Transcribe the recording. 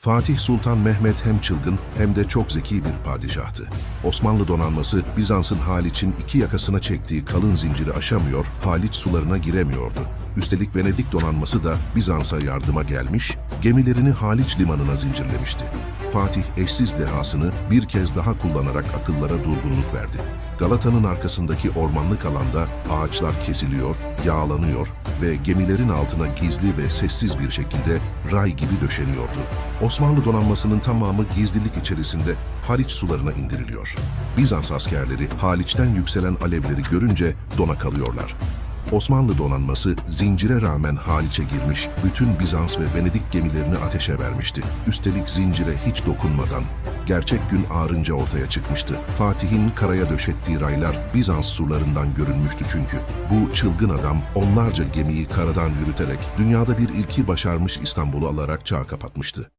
Fatih Sultan Mehmet hem çılgın hem de çok zeki bir padişahtı. Osmanlı donanması Bizans'ın Haliç'in iki yakasına çektiği kalın zinciri aşamıyor, Haliç sularına giremiyordu. Üstelik Venedik donanması da Bizans'a yardıma gelmiş, gemilerini Haliç limanına zincirlemişti. Fatih eşsiz dehasını bir kez daha kullanarak akıllara durgunluk verdi. Galata'nın arkasındaki ormanlık alanda ağaçlar kesiliyor, yağlanıyor ve gemilerin altına gizli ve sessiz bir şekilde ray gibi döşeniyordu. Osmanlı donanmasının tamamı gizlilik içerisinde Haliç sularına indiriliyor. Bizans askerleri Haliç'ten yükselen alevleri görünce dona kalıyorlar. Osmanlı donanması zincire rağmen Haliç'e girmiş, bütün Bizans ve Venedik gemilerini ateşe vermişti. Üstelik zincire hiç dokunmadan gerçek gün ağarınca ortaya çıkmıştı. Fatih'in karaya döşettiği raylar Bizans surlarından görünmüştü çünkü. Bu çılgın adam onlarca gemiyi karadan yürüterek dünyada bir ilki başarmış İstanbul'u alarak çağ kapatmıştı.